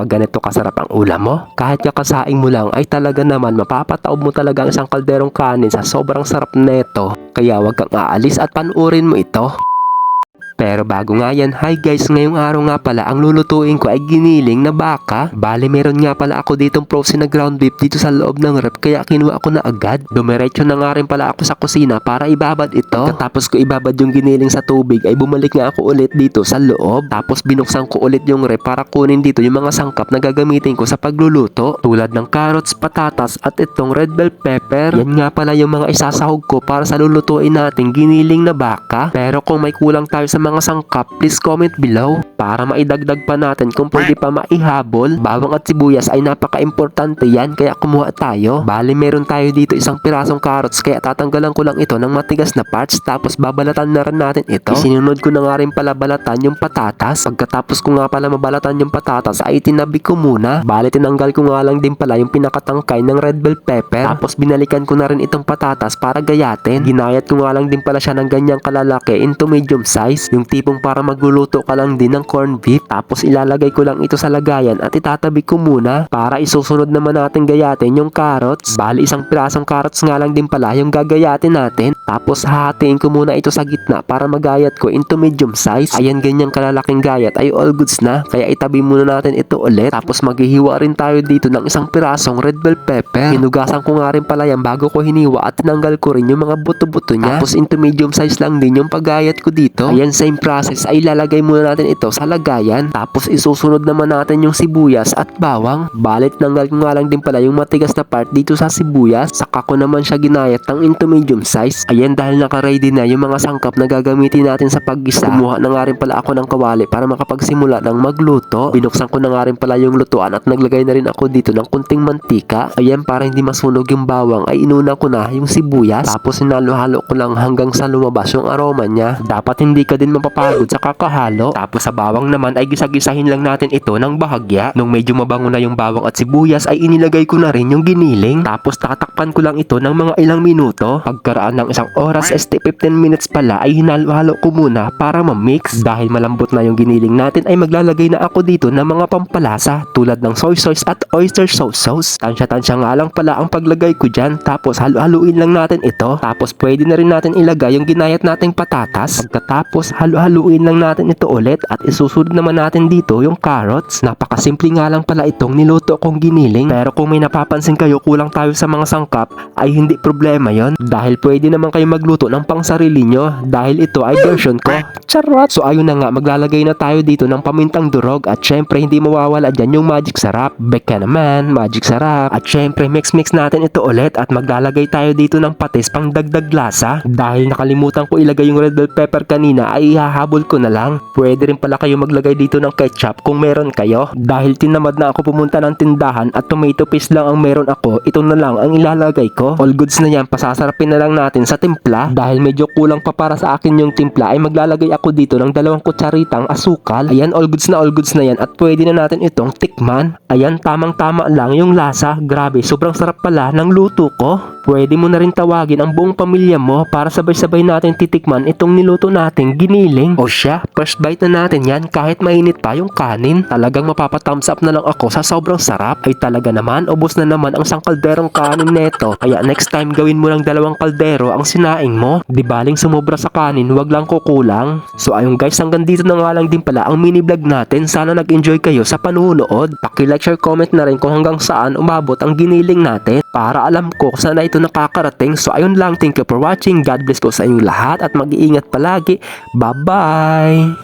Kapag ganito kasarap ang ulam mo, kahit kakasaing mo lang ay talaga naman mapapataob mo talaga ang isang kalderong kanin sa sobrang sarap neto. Kaya wag kang aalis at panuorin mo ito. Pero bago nga yan, hi guys, ngayong araw nga pala, ang lulutuin ko ay giniling na baka. Bale, meron nga pala ako ditong frozen na ground beef dito sa loob ng rep, kaya kinuha ko na agad. Dumiretso na nga rin pala ako sa kusina para ibabad ito. Tapos ko ibabad yung giniling sa tubig, ay bumalik nga ako ulit dito sa loob. Tapos binuksan ko ulit yung rep para kunin dito yung mga sangkap na gagamitin ko sa pagluluto. Tulad ng carrots, patatas, at itong red bell pepper. Yan nga pala yung mga isasahog ko para sa lulutuin nating giniling na baka. Pero kung may kulang tayo sa mga sangkap, please comment below para maidagdag pa natin kung pwede pa maihabol. Bawang at sibuyas ay napaka-importante yan kaya kumuha tayo. Bali meron tayo dito isang pirasong carrots kaya tatanggalan ko lang ito ng matigas na parts tapos babalatan na rin natin ito. Isinunod ko na nga rin pala balatan yung patatas. Pagkatapos ko nga pala mabalatan yung patatas ay tinabi ko muna. Bali tinanggal ko nga lang din pala yung pinakatangkay ng red bell pepper. Tapos binalikan ko na rin itong patatas para gayatin. Ginayat ko nga lang din pala siya ng ganyang kalalaki into medium size. Yung tipong para magluluto ka lang din ng corn beef. Tapos ilalagay ko lang ito sa lagayan at itatabi ko muna para isusunod naman natin gayatin yung carrots. Bali isang pirasong carrots nga lang din pala yung gagayatin natin. Tapos hahatiin ko muna ito sa gitna para magayat ko into medium size. Ayan ganyang kalalaking gayat ay all goods na. Kaya itabi muna natin ito ulit. Tapos maghihiwa rin tayo dito ng isang pirasong red bell pepper. Hinugasan ko nga rin pala yan bago ko hiniwa at tinanggal ko rin yung mga buto-buto niya. Tapos into medium size lang din yung paggayat ko dito. Ayan same process ay lalagay muna natin ito sa lagayan. Tapos isusunod naman natin yung sibuyas at bawang. Balit nanggal nga lang din pala yung matigas na part dito sa sibuyas. Saka ko naman siya ginayat ng into medium size. Ayan dahil naka-ready na yung mga sangkap na gagamitin natin sa paggisa. Kumuha na nga rin pala ako ng kawali para makapagsimula ng magluto. Binuksan ko na nga rin pala yung lutuan at naglagay na rin ako dito ng kunting mantika. Ayan para hindi masunog yung bawang ay inuna ko na yung sibuyas. Tapos sinalo-halo ko lang hanggang sa lumabas yung aroma niya. Dapat hindi ka din mapapagod sa kakahalo. Tapos sa bawang naman ay gisa-gisahin lang natin ito ng bahagya. Nung medyo mabango na yung bawang at sibuyas ay inilagay ko na rin yung giniling. Tapos tatakpan ko lang ito ng mga ilang minuto. Pagkaraan ng isang oras este 15 minutes pala ay hinalo-halo ko muna para ma-mix. Dahil malambot na yung giniling natin ay maglalagay na ako dito ng mga pampalasa tulad ng soy sauce at oyster sauce sauce. Tansya-tansya nga lang pala ang paglagay ko dyan. Tapos halo-haluin lang natin ito. Tapos pwede na rin natin ilagay yung ginayat nating patatas. Pagkatapos halo-haluin lang natin ito ulit at isusunod naman natin dito yung carrots. Napakasimple nga lang pala itong niluto kong giniling. Pero kung may napapansin kayo kulang tayo sa mga sangkap ay hindi problema yon Dahil pwede naman kayo magluto ng pang sarili nyo. Dahil ito ay version ko. Charot! So ayun na nga maglalagay na tayo dito ng pamintang durog at syempre hindi mawawala dyan yung magic sarap. Beka naman, magic sarap. At syempre mix-mix natin ito ulit at maglalagay tayo dito ng patis pang dagdag lasa. Dahil nakalimutan ko ilagay yung red bell pepper kanina ay ihahabol ko na lang. Pwede rin pala kayo maglagay dito ng ketchup kung meron kayo. Dahil tinamad na ako pumunta ng tindahan at tomato paste lang ang meron ako, ito na lang ang ilalagay ko. All goods na yan, pasasarapin na lang natin sa timpla. Dahil medyo kulang pa para sa akin yung timpla ay maglalagay ako dito ng dalawang kutsaritang asukal. Ayan, all goods na all goods na yan at pwede na natin itong tikman. Ayan, tamang tama lang yung lasa. Grabe, sobrang sarap pala ng luto ko. Pwede mo na rin tawagin ang buong pamilya mo para sabay-sabay natin titikman itong niluto nating giniling. O siya, first bite na natin yan kahit mainit pa yung kanin. Talagang mapapathumbs up na lang ako sa sobrang sarap. Ay talaga naman, ubos na naman ang isang kalderong kanin neto. Kaya next time gawin mo ng dalawang kaldero ang sinaing mo. Di baling sumobra sa kanin, wag lang kukulang. So ayun guys, hanggang dito na nga lang din pala ang mini vlog natin. Sana nag-enjoy kayo sa panunood. Paki-like, share, comment na rin kung hanggang saan umabot ang giniling natin para alam ko kung saan na ito nakakarating. So ayun lang, thank you for watching. God bless ko sa inyong lahat at mag-iingat palagi. Bye-bye!